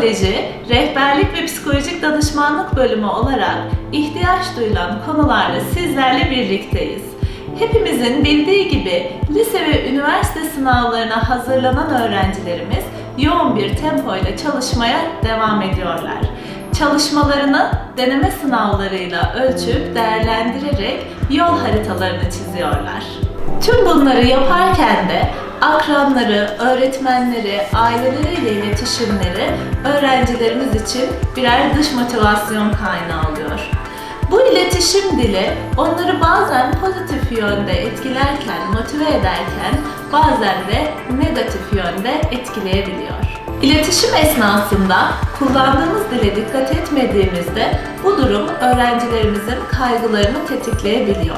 Psikoloji, Rehberlik ve Psikolojik Danışmanlık Bölümü olarak ihtiyaç duyulan konularla sizlerle birlikteyiz. Hepimizin bildiği gibi lise ve üniversite sınavlarına hazırlanan öğrencilerimiz yoğun bir tempoyla çalışmaya devam ediyorlar. Çalışmalarını deneme sınavlarıyla ölçüp değerlendirerek yol haritalarını çiziyorlar. Tüm bunları yaparken de akranları, öğretmenleri, aileleriyle iletişimleri öğrencilerimiz için birer dış motivasyon kaynağı oluyor. Bu iletişim dili onları bazen pozitif yönde etkilerken, motive ederken bazen de negatif yönde etkileyebiliyor. İletişim esnasında kullandığımız dile dikkat etmediğimizde bu durum öğrencilerimizin kaygılarını tetikleyebiliyor.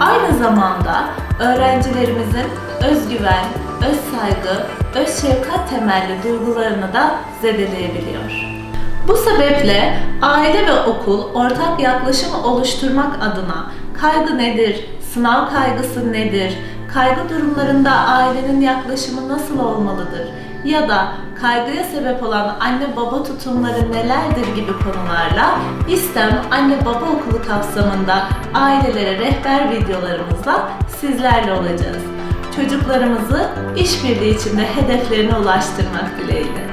Aynı zamanda öğrencilerimizin özgüven, öz saygı, öz şefkat temelli duygularını da zedeleyebiliyor. Bu sebeple aile ve okul ortak yaklaşım oluşturmak adına kaygı nedir, sınav kaygısı nedir, kaygı durumlarında ailenin yaklaşımı nasıl olmalıdır ya da kaygıya sebep olan anne baba tutumları nelerdir gibi konularla İSTEM Anne Baba Okulu kapsamında ailelere rehber videolarımızla sizlerle olacağız. Çocuklarımızı işbirliği içinde hedeflerine ulaştırmak dileğiyle.